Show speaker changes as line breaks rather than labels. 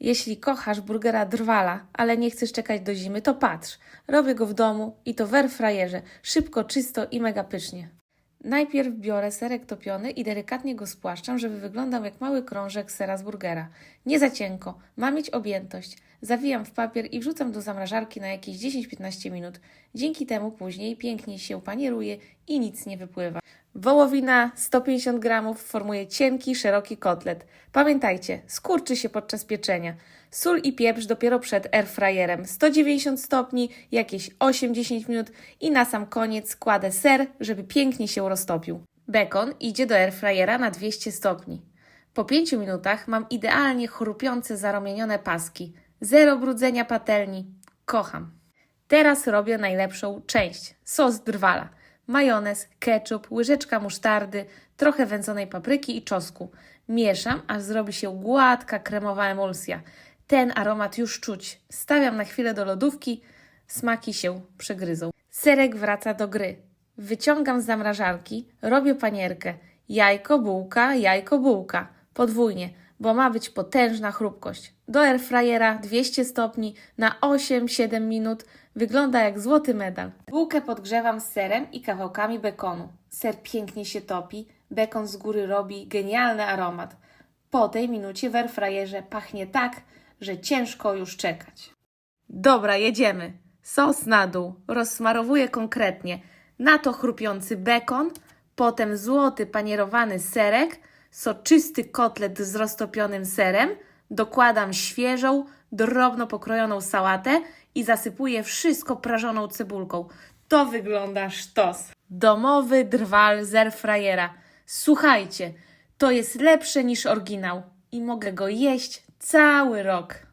Jeśli kochasz burgera drwala, ale nie chcesz czekać do zimy, to patrz. Robię go w domu i to w airfryerze. Szybko, czysto i mega pysznie. Najpierw biorę serek topiony i delikatnie go spłaszczam, żeby wyglądał jak mały krążek sera z burgera. Nie za cienko, ma mieć objętość. Zawijam w papier i wrzucam do zamrażarki na jakieś 10-15 minut. Dzięki temu później pięknie się panieruje i nic nie wypływa. Wołowina 150 gramów formuje cienki, szeroki kotlet. Pamiętajcie, skurczy się podczas pieczenia. Sól i pieprz dopiero przed airfryerem. 190 stopni, jakieś 8-10 minut i na sam koniec kładę ser, żeby pięknie się roztopił. Bekon idzie do airfryera na 200 stopni. Po 5 minutach mam idealnie chrupiące, zarumienione paski. Zero brudzenia patelni. Kocham. Teraz robię najlepszą część. Sos drwala. Majonez, ketchup, łyżeczka musztardy, trochę wędzonej papryki i czosnku. Mieszam, aż zrobi się gładka, kremowa emulsja. Ten aromat już czuć. Stawiam na chwilę do lodówki, smaki się przegryzą. Serek wraca do gry. Wyciągam z zamrażarki, robię panierkę. Jajko, bułka, jajko, bułka. Podwójnie, bo ma być potężna chrupkość. Do airfryera 200 stopni na 8-7 minut. Wygląda jak złoty medal. Bułkę podgrzewam z serem i kawałkami bekonu. Ser pięknie się topi, bekon z góry robi genialny aromat. Po tej minucie w airfryerze pachnie tak, że ciężko już czekać. Dobra, jedziemy. Sos na dół, rozsmarowuję konkretnie. Na to chrupiący bekon, potem złoty panierowany serek, soczysty kotlet z roztopionym serem, dokładam świeżą, drobno pokrojoną sałatę i zasypuję wszystko prażoną cebulką. To wygląda sztos. Domowy drwal airfryera. Słuchajcie, to jest lepsze niż oryginał i mogę go jeść cały rok.